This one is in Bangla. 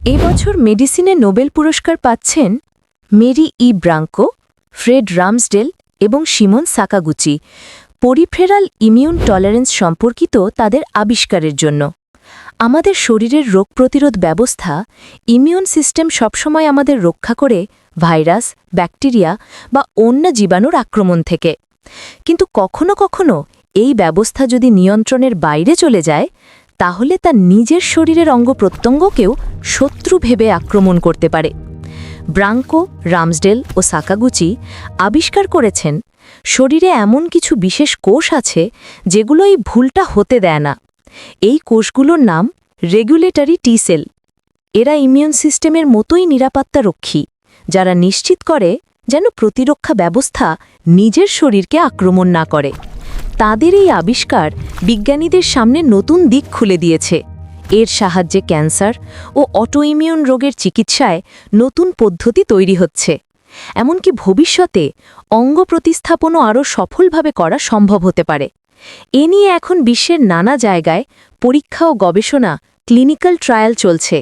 এবছর মেডিসিনে নোবেল পুরস্কার পাচ্ছেন Mary E Brunkow, Fred Ramsdell এবং Shimon Sakaguchi. Peripheral immune tolerance সম্পর্কিত তাদের আবিষ্কারের জন্য। আমাদের শরীরের রোগ প্রতিরোধ ব্যবস্থা, ইমিউন সিস্টেম সবসময় আমাদের রক্ষা করে ভাইরাস, ব্যাকটেরিয়া বা অন্য জীবাণুর আক্রমণ থেকে। কিন্তু কখনো কখনো এই ব্যবস্থা যদি নিয়ন্ত্রণের বাইরে চলে যায় তাহলে তা নিজের শরীরের অঙ্গ প্রত্যঙ্গকেও শত্রু ভেবে আক্রমণ করতে পারে। ব্রাঙ্কো, রামসডেল ও সাকাগুচি আবিষ্কার করেছেন, শরীরে এমন কিছু বিশেষ কোষ আছে যেগুলো এই ভুলটা হতে দেয় না। এই কোষগুলোর নাম রেগুলেটরি টি সেল। এরা ইমিউন সিস্টেমের মতোই নিরাপত্তা রক্ষী, যারা নিশ্চিত করে যেন প্রতিরক্ষা ব্যবস্থা নিজের শরীরকে আক্রমণ না করে। তাদের এই আবিষ্কার বিজ্ঞানীদের সামনে নতুন দিক খুলে দিয়েছে। এর সাহায্যে ক্যান্সার ও অটোইমিউন রোগের চিকিৎসায় নতুন পদ্ধতি তৈরি হচ্ছে। এমনকি ভবিষ্যতে অঙ্গ প্রতিস্থাপনও আরও সফলভাবে করা সম্ভব হতে পারে। এ নিয়ে এখন বিশ্বের নানা জায়গায় পরীক্ষা ও গবেষণা ক্লিনিক্যাল ট্রায়াল চলছে।